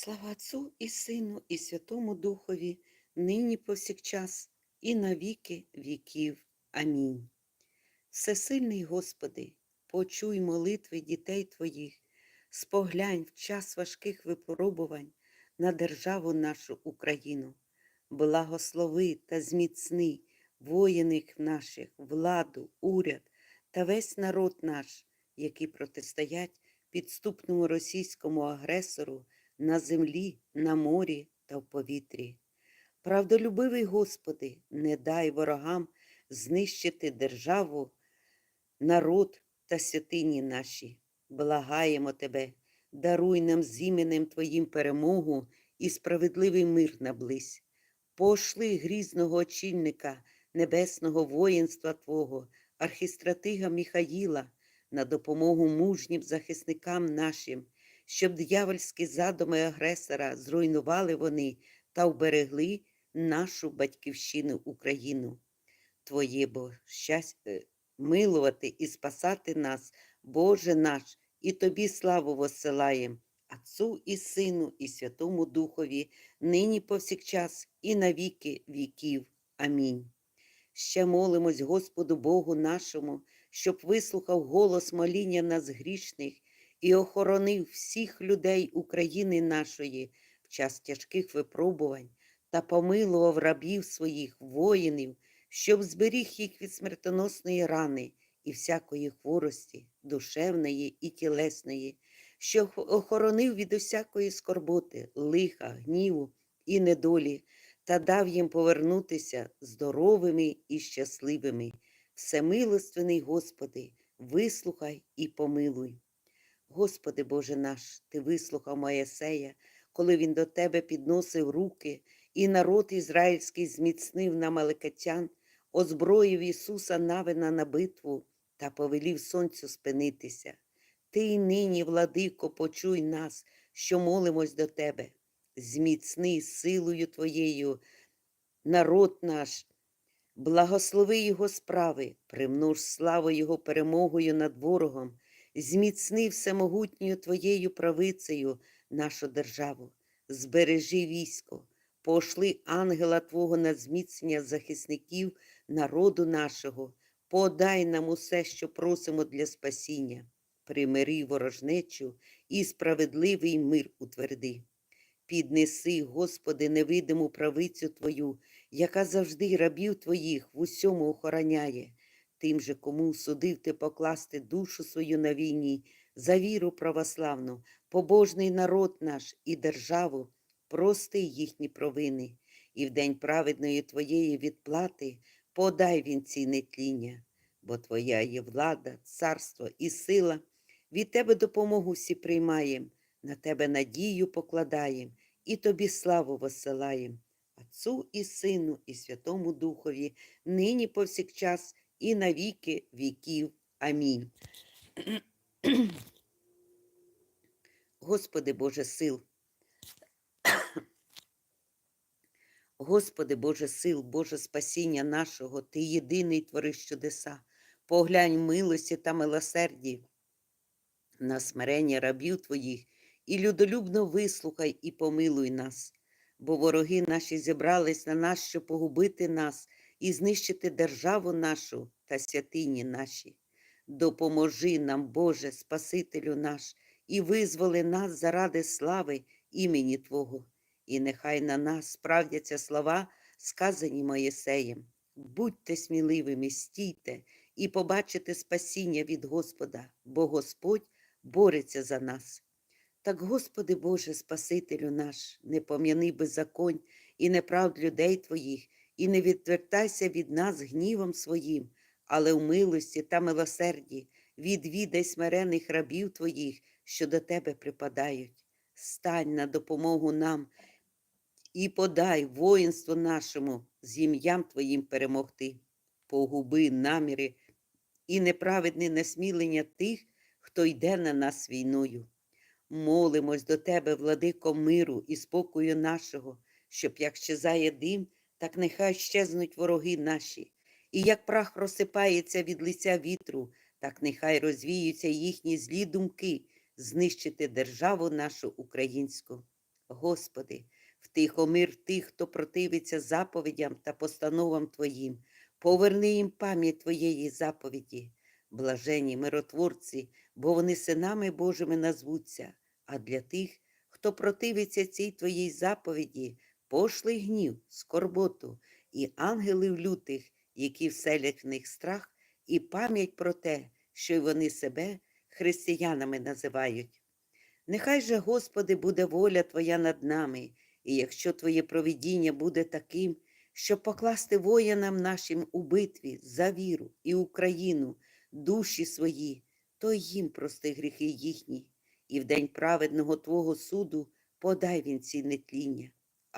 Слава Отцу і Сину, і Святому Духові, нині повсякчас, і на віки віків. Амінь. Всесильний Господи, почуй молитви дітей Твоїх, споглянь в час важких випробувань на державу нашу Україну, благослови та зміцни воїних наших, владу, уряд та весь народ наш, які протистоять підступному російському агресору на землі, на морі та в повітрі. Правдолюбивий Господи, не дай ворогам знищити державу, народ та святині наші. Благаємо Тебе, даруй нам з іменем Твоїм перемогу і справедливий мир наблизь. Пошли грізного очільника небесного воїнства Твого, архістратига Міхаїла, на допомогу мужнім захисникам нашим, щоб д'явольські задуми агресора зруйнували вони та вберегли нашу батьківщину Україну. Твоє бо щастя милувати і спасати нас, Боже наш, і Тобі славу воссилаєм, Отцу і Сину, і Святому Духові, нині повсякчас, і на віки віків. Амінь. Ще молимось Господу Богу нашому, щоб вислухав голос моління нас грішних і охоронив всіх людей України нашої в час тяжких випробувань та помилував рабів своїх воїнів, щоб зберіг їх від смертоносної рани і всякої хворості, душевної і тілесної, щоб охоронив від усякої скорботи, лиха, гніву і недолі, та дав їм повернутися здоровими і щасливими. Всемилостивний Господи, вислухай і помилуй. Господи Боже наш, Ти вислухав Моєсея, коли він до Тебе підносив руки, і народ ізраїльський зміцнив на маликатян, озброїв Ісуса Навина на битву та повелів сонцю спинитися. Ти й нині, владико, почуй нас, що молимось до Тебе. Зміцни силою Твоєю народ наш, благослови Його справи, примнож славу Його перемогою над ворогом, зміцни всемогутньою Твоєю правицею нашу державу, збережи військо, пошли ангела Твого на зміцнення захисників народу нашого, подай нам усе, що просимо для спасіння, примири ворожнечу і справедливий мир утверди. Піднеси, Господи, невидиму правицю Твою, яка завжди рабів Твоїх в усьому охороняє, тим же, кому судив ти покласти душу свою на війні, за віру православну, побожний народ наш і державу, прости їхні провини, і в день праведної Твоєї відплати подай він ці нетління, бо Твоя є влада, царство і сила, від Тебе допомогу всі приймаєм, на Тебе надію покладаєм і Тобі славу воссилаєм, Отцу і Сину, і Святому Духові, нині повсякчас, і на віки віків. Амінь. Господи Боже сил. Господи Боже сил, Боже спасіння нашого, Ти єдиний твориш чудеса, поглянь милості та милосерді на смирення рабів Твоїх і людолюбно вислухай і помилуй нас, бо вороги наші зібрались на нас, щоб погубити нас і знищити державу нашу та святині наші. Допоможи нам, Боже, Спасителю наш, і визволи нас заради слави імені Твого, і нехай на нас справдяться слова, сказані Моєсеєм. Будьте сміливими, стійте і побачите спасіння від Господа, бо Господь бореться за нас. Так, Господи Боже, Спасителю наш, не пом'яни беззаконь і неправд людей Твоїх, і не відвертайся від нас гнівом своїм, але в милості та милосерді відвідай смирених рабів Твоїх, що до Тебе припадають. Стань на допомогу нам і подай воїнству нашому з ім'ям Твоїм перемогти, погуби наміри і неправедне насмілення тих, хто йде на нас війною. Молимось до Тебе, владико миру і спокою нашого, щоб як щезає дим, так нехай щезнуть вороги наші, і як прах розсипається від лиця вітру, так нехай розвіються їхні злі думки знищити державу нашу українську. Господи, втихомир тих, хто противиться заповідям та постановам Твоїм, поверни їм пам'ять Твоєї заповіді, блажені миротворці, бо вони синами Божими назвуться, а для тих, хто противиться цій Твоїй заповіді, пошли гнів, скорботу і ангелів лютих, які вселять в них страх, і пам'ять про те, що й вони себе християнами називають. Нехай же, Господи, буде воля Твоя над нами, і якщо Твоє провидіння буде таким, щоб покласти воїнам нашим у битві за віру і Україну, душі свої, то їм прости гріхи їхні, і в день праведного Твого суду подай він ці нетління.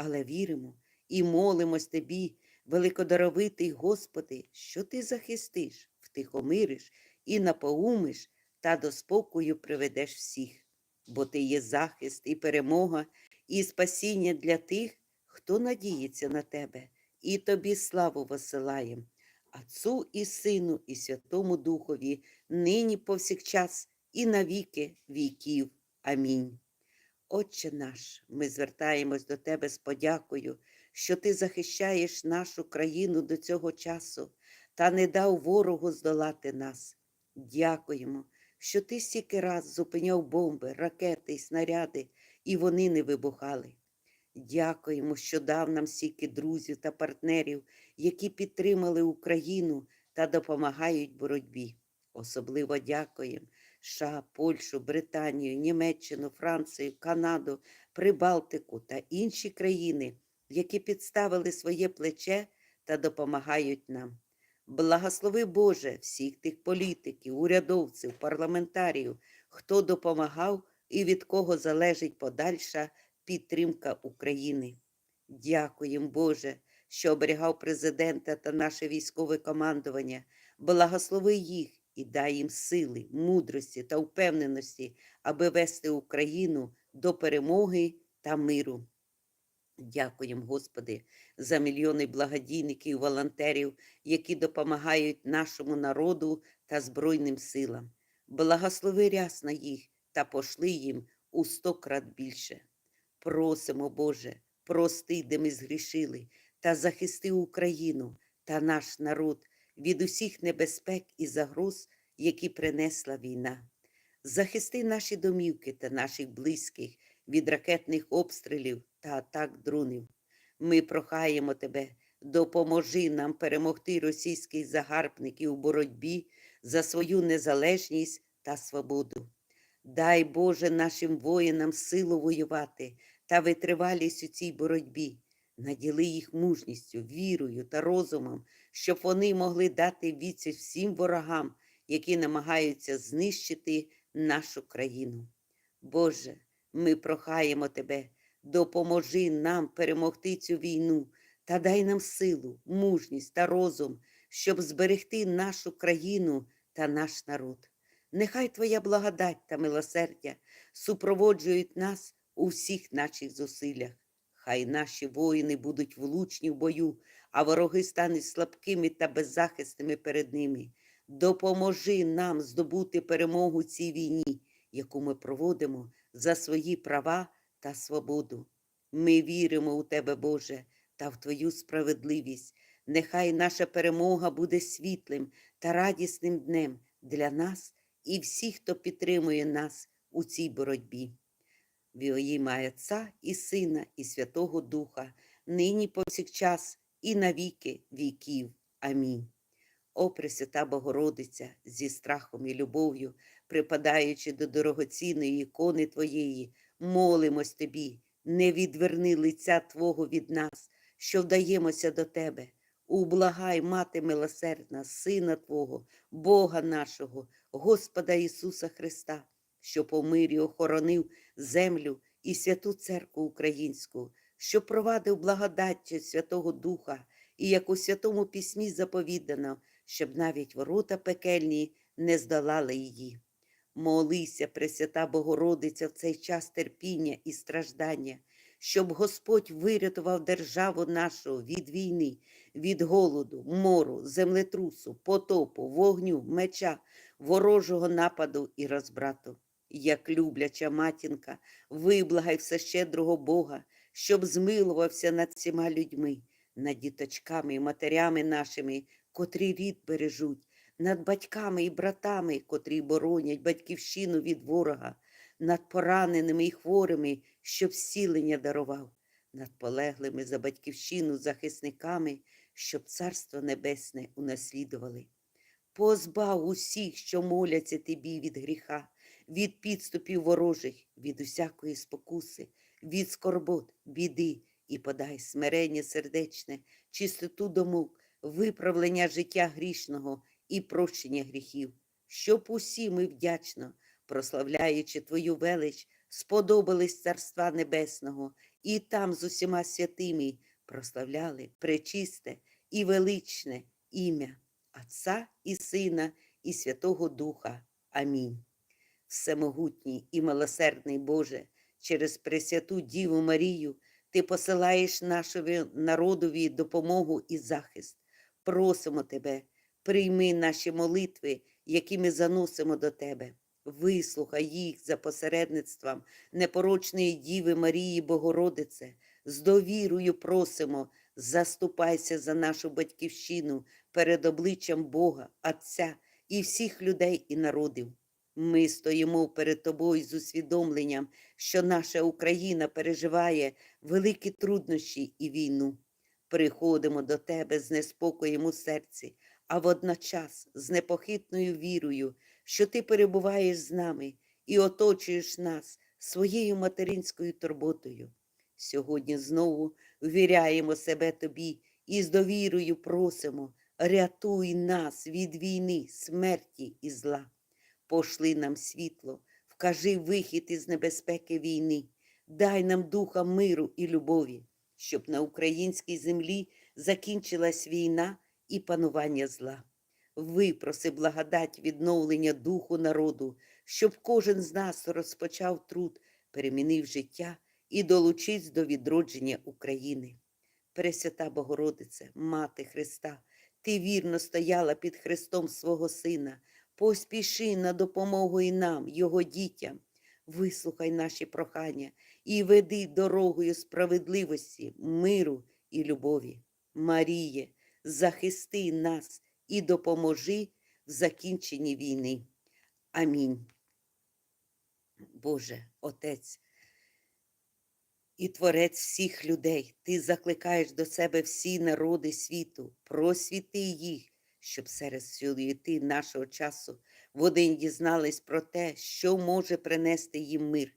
Але віримо і молимось Тобі, великодаровитий Господи, що Ти захистиш, втихомириш і напоумиш та до спокою приведеш всіх бо ти є захист і перемога, і спасіння для тих, хто надіється на тебе, і тобі славу посилаєм, Отцу і Сину, і Святому Духові, нині повсякчас, і навіки віків. Амінь. Отче наш, ми звертаємось до Тебе з подякою, що Ти захищаєш нашу країну до цього часу та не дав ворогу здолати нас. Дякуємо, що ти стільки раз зупиняв бомби, ракети й снаряди, і вони не вибухали. Дякуємо, що дав нам стільки друзів та партнерів, які підтримали Україну та допомагають боротьбі. Особливо дякуємо США, Польщу, Британію, Німеччину, Францію, Канаду, Прибалтику та інші країни, які підставили своє плече та допомагають нам. Благослови Боже всіх тих політиків, урядовців, парламентарів, хто допомагав і від кого залежить подальша підтримка України. Дякуємо, Боже, що оберігав президента та наше військове командування. Благослови їх і дай їм сили, мудрості та впевненості, аби вести Україну до перемоги та миру. Дякуємо, Господи, за мільйони благодійників, волонтерів, які допомагають нашому народу та Збройним силам. Благослови рясно їх та пошли їм у сто крат більше. Просимо, Боже, прости, де ми згрішили, та захисти Україну та наш народ від усіх небезпек і загроз, які принесла війна. Захисти наші домівки та наших близьких від ракетних обстрілів та атак дронів. Ми прохаємо тебе, допоможи нам перемогти російських загарбників у боротьбі за свою незалежність та свободу. Дай Боже нашим воїнам силу воювати та витривалість у цій боротьбі. Наділи їх мужністю, вірою та розумом, щоб вони могли дати відсіч всім ворогам, які намагаються знищити нашу країну. Боже, ми прохаємо Тебе, допоможи нам перемогти цю війну та дай нам силу, мужність та розум, щоб зберегти нашу країну та наш народ. Нехай Твоя благодать та милосердя супроводжують нас у всіх наших зусиллях. Хай наші воїни будуть влучні в бою, а вороги стануть слабкими та беззахисними перед ними. Допоможи нам здобути перемогу цій війні, яку ми проводимо за свої права та свободу. Ми віримо у Тебе, Боже, та в Твою справедливість. Нехай наша перемога буде світлим та радісним днем для нас і всіх, хто підтримує нас у цій боротьбі. В ім'я Отця і Сина, і Святого Духа, нині повсякчас, і навіки віків. Амінь. О, Пресвята Богородиця, зі страхом і любов'ю, припадаючи до дорогоцінної ікони Твоєї, молимось Тобі, не відверни лиця Твого від нас, що вдаємося до Тебе. Ублагай, Мати милосердна, Сина Твого, Бога нашого, Господа Ісуса Христа, що по мирі охоронив землю і святу церкву українську, що провадив благодаттю Святого Духа, і як у Святому Письмі заповідано, щоб навіть ворота пекельні не здолали її. Молися, Пресвята Богородиця, в цей час терпіння і страждання, щоб Господь вирятував державу нашу від війни, від голоду, мору, землетрусу, потопу, вогню, меча, ворожого нападу і розбрату. як любляча матінка, виблагай всещедрого Бога, щоб змилувався над всіма людьми, над діточками і матерями нашими, котрі рід бережуть, над батьками і братами, котрі боронять батьківщину від ворога, над пораненими і хворими, щоб зцілення дарував, над полеглими за батьківщину захисниками, щоб царство небесне унаслідували. Позбав усіх, що моляться тобі від гріха, від підступів ворожих, від усякої спокуси, від скорбот, біди, і подай смирення сердечне, чистоту думок, виправлення життя грішного і прощення гріхів, щоб усі ми вдячно, прославляючи Твою велич, сподобались Царства Небесного, і там з усіма святими прославляли пречисте і величне ім'я Отця і Сина, і Святого Духа. Амінь. Всемогутній і милосердний Боже, через Пресвяту Діву Марію Ти посилаєш нашому народові допомогу і захист. Просимо Тебе, прийми наші молитви, які ми заносимо до Тебе. Вислухай їх за посередництвом непорочної Діви Марії Богородице. З довірою просимо, заступайся за нашу батьківщину перед обличчям Бога, Отця і всіх людей і народів. Ми стоїмо перед тобою з усвідомленням, що наша Україна переживає великі труднощі і війну. Приходимо до тебе з неспокоєм у серці, а водночас з непохитною вірою, що ти перебуваєш з нами і оточуєш нас своєю материнською турботою. Сьогодні знову ввіряємо себе тобі і з довірою просимо, рятуй нас від війни, смерті і зла. Пошли нам світло, вкажи вихід із небезпеки війни, дай нам духа миру і любові, щоб на українській землі закінчилась війна і панування зла. Випроси благодать відновлення духу народу, щоб кожен з нас розпочав труд, перемінив життя і долучись до відродження України. Пресвята Богородице, Мати Христа, Ти вірно стояла під Христом свого Сина, поспіши на допомогу і нам, Його дітям. Вислухай наші прохання і веди дорогою справедливості, миру і любові. Маріє, захисти нас і допоможи в закінченні війни. Амінь. Боже, Отець і Творець всіх людей, Ти закликаєш до себе всі народи світу, просвіти їх, щоб серед суєти нашого часу в один дізнались про те, що може принести їм мир.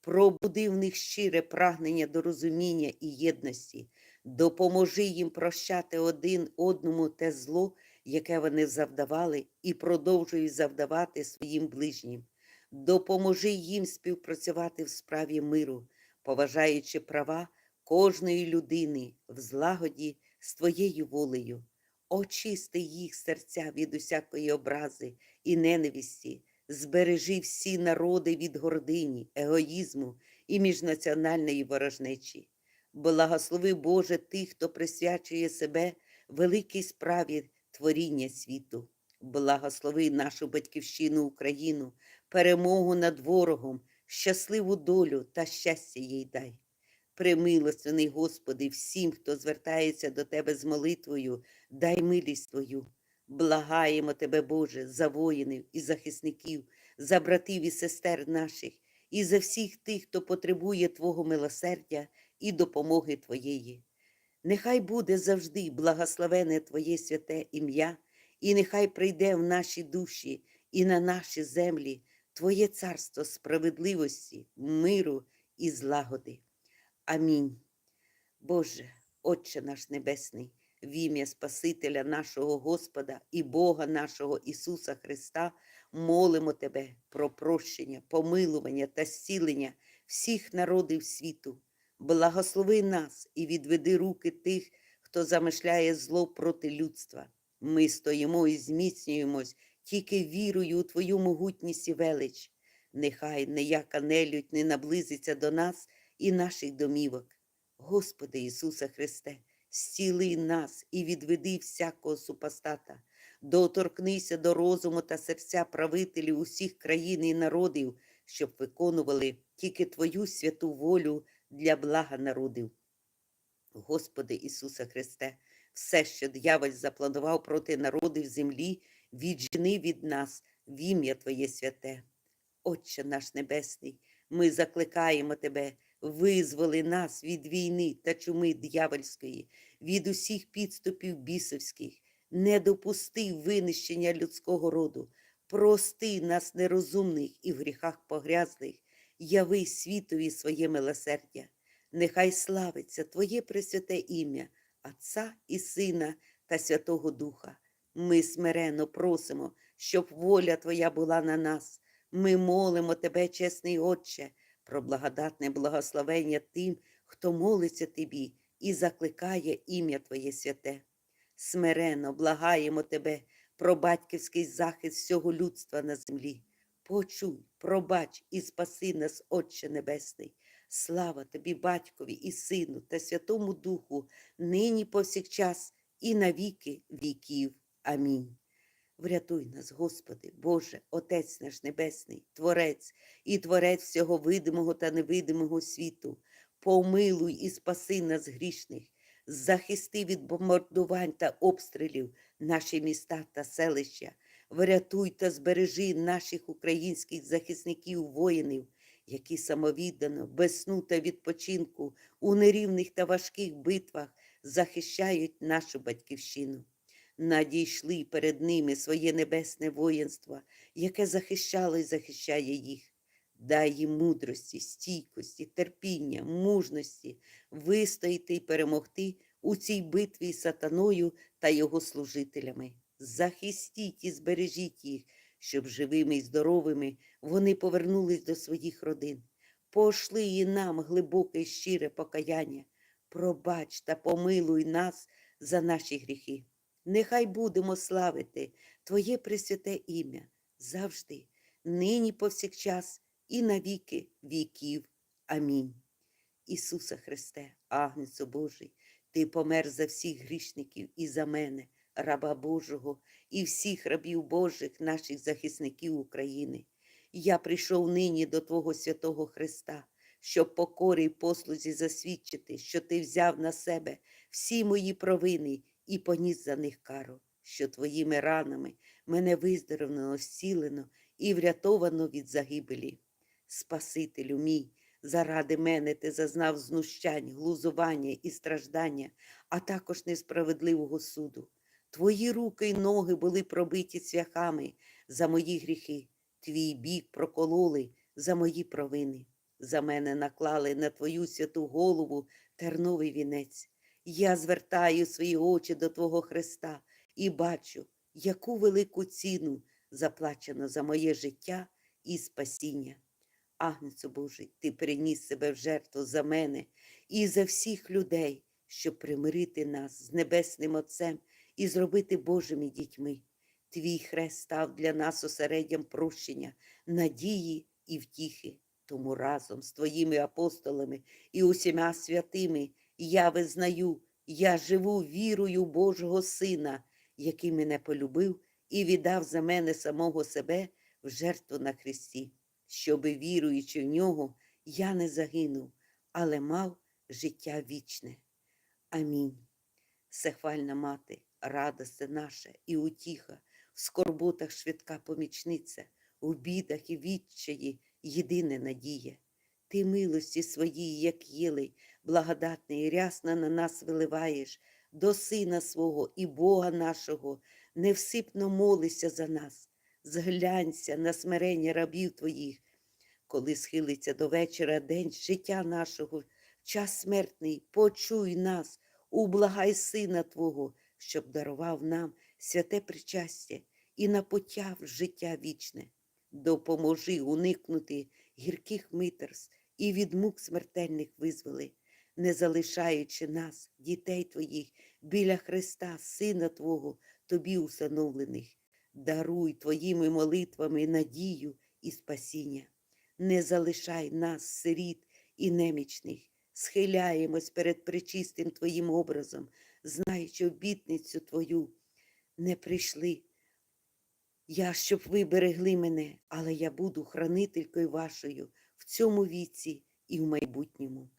Пробуди в них щире прагнення до розуміння і єдності, допоможи їм прощати один одному те зло, яке вони завдавали і продовжують завдавати своїм ближнім. Допоможи їм співпрацювати в справі миру, поважаючи права кожної людини в злагоді з твоєю волею. Очисти їх серця від усякої образи і ненависті, збережи всі народи від гордині, егоїзму і міжнаціональної ворожнечі. Благослови Боже тих, хто присвячує себе великій справі творіння світу. Благослови нашу батьківщину Україну, перемогу над ворогом, щасливу долю та щастя їй дай. Примилостивний, Господи, всім, хто звертається до Тебе з молитвою, дай милість Твою. Благаємо Тебе, Боже, за воїнів і захисників, за братів і сестер наших, і за всіх тих, хто потребує Твого милосердя і допомоги Твоєї. Нехай буде завжди благословене Твоє святе ім'я, і нехай прийде в наші душі і на наші землі Твоє царство справедливості, миру і злагоди. Амінь. Боже, Отче наш Небесний, в ім'я Спасителя нашого Господа і Бога нашого Ісуса Христа, молимо Тебе про прощення, помилування та зцілення всіх народів світу. Благослови нас і відведи руки тих, хто замишляє зло проти людства. Ми стоїмо і зміцнюємось тільки вірою у Твою могутність і велич. Нехай ніяка нелюдь не наблизиться до нас і наших домівок. Господи Ісусе Христе, зціли нас і відведи всякого супостата, доторкнися до розуму та серця правителів усіх країн і народів, щоб виконували тільки Твою святу волю для блага народів. Господи Ісусе Христе, все, що дьяволь запланував проти народів землі, віджени від нас в ім'я Твоє святе. Отче наш Небесний, ми закликаємо Тебе, визволи нас від війни та чуми дьявольської, від усіх підступів бісовських, не допусти винищення людського роду, прости нас нерозумних і в гріхах погрязлих, яви світові своє милосердя. Нехай славиться Твоє пресвяте ім'я, Отця і Сина та Святого Духа. Ми смиренно просимо, щоб воля Твоя була на нас. Ми молимо Тебе, чесний Отче, про благодатне благословення тим, хто молиться Тобі і закликає ім'я Твоє святе. Смиренно благаємо Тебе про батьківський захист всього людства на землі. Почуй, пробач і спаси нас, Отче Небесний. Слава тобі, Батькові і Сину та Святому Духу, нині повсякчас і на віки віків. Амінь. Врятуй нас, Господи, Боже, Отець наш Небесний, Творець і Творець всього видимого та невидимого світу, помилуй і спаси нас грішних, захисти від бомбардувань та обстрілів наші міста та селища, врятуй та збережи наших українських захисників, воїнів, які самовіддано, без сну та відпочинку у нерівних та важких битвах захищають нашу батьківщину. Надійшли перед ними своє небесне воїнство, яке захищало і захищає їх. Дай їм мудрості, стійкості, терпіння, мужності вистояти і перемогти у цій битві з сатаною та його служителями. Захистіть і збережіть їх, щоб живими і здоровими вони повернулись до своїх родин. Пошли і нам глибоке і щире покаяння. Пробач та помилуй нас за наші гріхи. Нехай будемо славити Твоє пресвяте ім'я завжди, нині повсякчас і на віки віків. Амінь. Ісусе Христе, Агнецо Божий, Ти помер за всіх грішників і за мене, раба Божого, і всіх рабів Божих, наших захисників України. Я прийшов нині до Твого святого Христа, щоб покорі й послузі засвідчити, що Ти взяв на себе всі мої провини і поніс за них кару, що Твоїми ранами мене виздоровлено, зцілено і врятовано від загибелі. Спасителю мій, заради мене ти зазнав знущань, глузування і страждання, а також несправедливого суду. Твої руки й ноги були пробиті цвяхами за мої гріхи, твій бік прокололи за мої провини. За мене наклали на твою святу голову терновий вінець. Я звертаю свої очі до Твого Христа і бачу, яку велику ціну заплачено за моє життя і спасіння. Агнецю Божий, Ти приніс себе в жертву за мене і за всіх людей, щоб примирити нас з Небесним Отцем і зробити Божими дітьми. Твій хрест став для нас осереддям прощення, надії і втіхи. Тому разом з твоїми апостолами і усіма святими я визнаю, я живу вірою Божого Сина, який мене полюбив і віддав за мене самого себе в жертву на Христі, щоби, віруючи в нього, я не загинув, але мав життя вічне. Амінь. Всехвальна мати, радосте наша і утіха, в скорботах швидка помічниця, у бідах і відчаї єдине надія. Ти милості своїй, як єлей, благодатний, рясно на нас виливаєш, до Сина свого і Бога нашого, невсипно молися за нас, зглянься на смирення рабів Твоїх, коли схилиться до вечора день життя нашого, час смертний, почуй нас, ублагай Сина Твого, щоб дарував нам святе причастя і напотяв життя вічне. Допоможи уникнути гірких митерств і від мук смертельних визволи, не залишаючи нас, дітей Твоїх, біля Христа, Сина Твого, Тобі усиновлених. Даруй Твоїми молитвами надію і спасіння. Не залишай нас, сиріт і немічних, схиляємось перед причистим Твоїм образом, знаючи обітницю Твою, не прийшли Я, щоб ви берегли мене, але я буду хранителькою вашою в цьому віці і в майбутньому.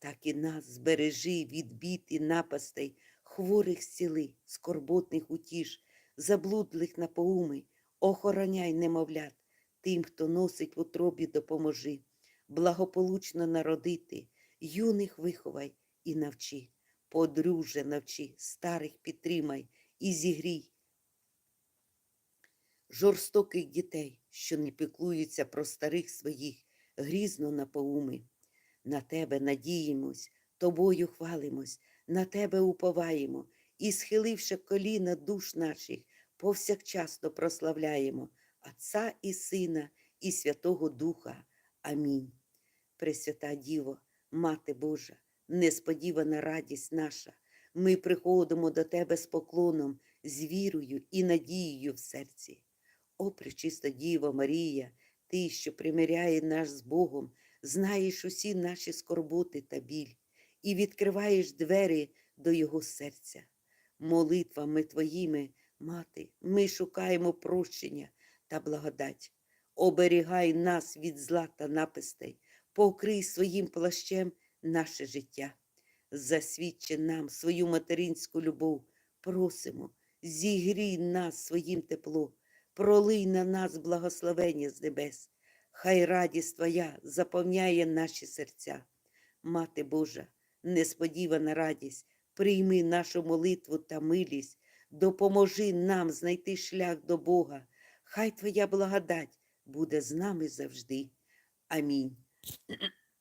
Так і нас збережи від бід і напастей, хворих зціли, скорботних утіш, заблудлих напоуми, охороняй немовлят, тим, хто носить в утробі, допоможи, благополучно народити, юних виховай і навчи, подружжя навчи, старих підтримай і зігрій. Жорстоких дітей, що не піклуються про старих своїх, грізно напоуми. На тебе надіємось, тобою хвалимось, на тебе уповаємо і, схиливши коліна душ наших, повсякчасно прославляємо Отця і Сина, і Святого Духа. Амінь. Пресвята Діво, Мати Божа, несподівана радість наша, ми приходимо до Тебе з поклоном, з вірою і надією в серці. О, пречиста Діва Марія, Ти, що примиряє нас з Богом, знаєш усі наші скорботи та біль і відкриваєш двері до Його серця. Молитвами Твоїми, Мати, ми шукаємо прощення та благодать. Оберігай нас від зла та напистей, покрий своїм плащем наше життя. Засвідчи нам свою материнську любов, просимо, зігрій нас своїм теплом, пролий на нас благословення з небес. Хай радість Твоя заповняє наші серця. Мати Божа, несподівана радість, прийми нашу молитву та милість, допоможи нам знайти шлях до Бога. Хай Твоя благодать буде з нами завжди. Амінь.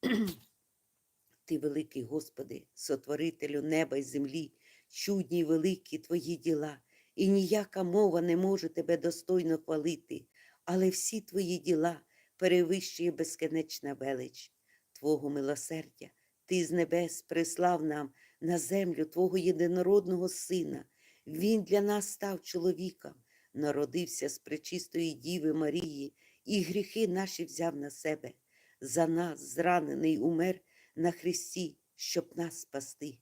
Ти, великий Господи, сотворителю неба й землі, чудні й великі Твої діла, і ніяка мова не може Тебе достойно хвалити, але всі Твої діла перевищує безконечна велич Твого милосердя. Ти з небес прислав нам на землю Твого єдинородного Сина. Він для нас став чоловіком, народився з пречистої Діви Марії, і гріхи наші взяв на себе. За нас, зранений, умер на Христі, щоб нас спасти.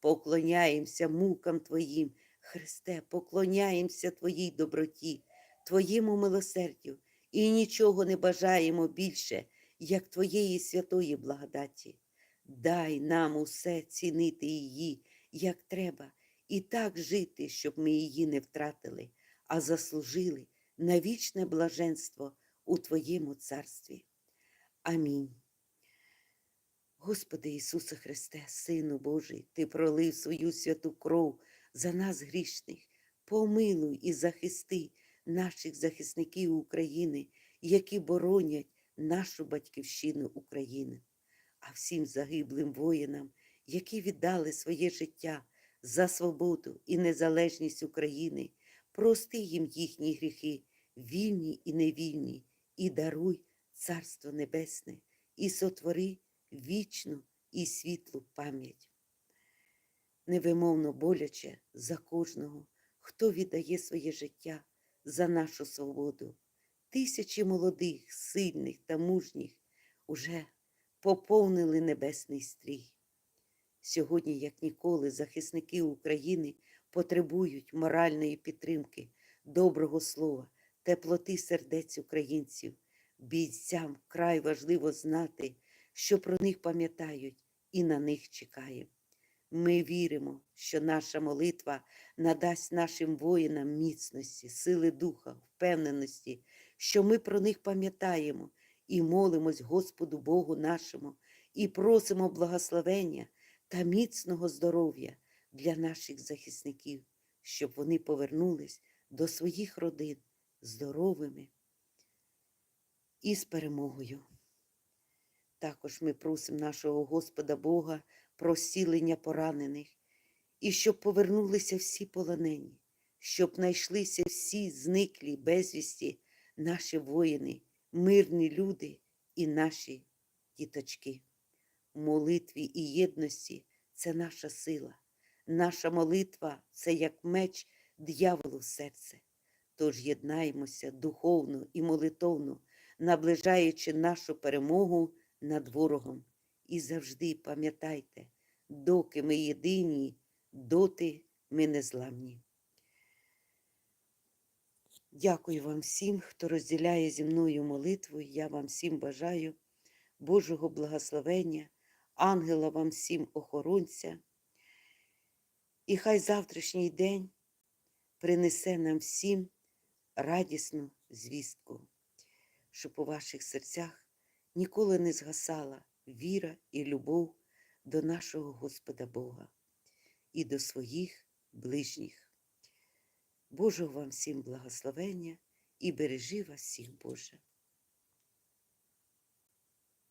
Поклоняємося мукам Твоїм, Христе, поклоняємося Твоїй доброті, Твоєму милосердю і нічого не бажаємо більше, як Твоєї святої благодаті. Дай нам усе цінити її, як треба, і так жити, щоб ми її не втратили, а заслужили на вічне блаженство у Твоєму царстві. Амінь. Господи Ісусе Христе, Сину Божий, Ти пролив свою святу кров за нас грішних, помилуй і захисти наших захисників України, які боронять нашу батьківщину України, а всім загиблим воїнам, які віддали своє життя за свободу і незалежність України, прости їм їхні гріхи, вільні і невільні, і даруй Царство Небесне, і сотвори вічну і світлу пам'ять. Невимовно боляче за кожного, хто віддає своє життя за нашу свободу. Тисячі молодих, сильних та мужніх уже поповнили небесний стрій. Сьогодні, як ніколи, захисники України потребують моральної підтримки, доброго слова, теплоти сердець українців. Бійцям край важливо знати, що про них пам'ятають і на них чекаємо. Ми віримо, що наша молитва надасть нашим воїнам міцності, сили духа, впевненості, що ми про них пам'ятаємо і молимось Господу Богу нашому, і просимо благословення та міцного здоров'я для наших захисників, щоб вони повернулись до своїх родин здоровими і з перемогою. Також ми просимо нашого Господа Бога про зцілення поранених, і щоб повернулися всі полонені, щоб знайшлися всі зниклі безвісті наші воїни, мирні люди і наші діточки. Молитві і єдності це наша сила. Наша молитва це як меч дьяволу в серце. Тож єднаємося духовно і молитовно, наближаючи нашу перемогу над ворогом. І завжди пам'ятайте, доки ми єдині, доти ми незламні. Дякую вам всім, хто розділяє зі мною молитву. Я вам всім бажаю Божого благословення, ангела вам всім охоронця. І хай завтрашній день принесе нам всім радісну звістку, щоб у ваших серцях ніколи не згасала віра і любов до нашого Господа Бога і до своїх ближніх. Божого вам всім благословення і бережи вас всіх, Боже.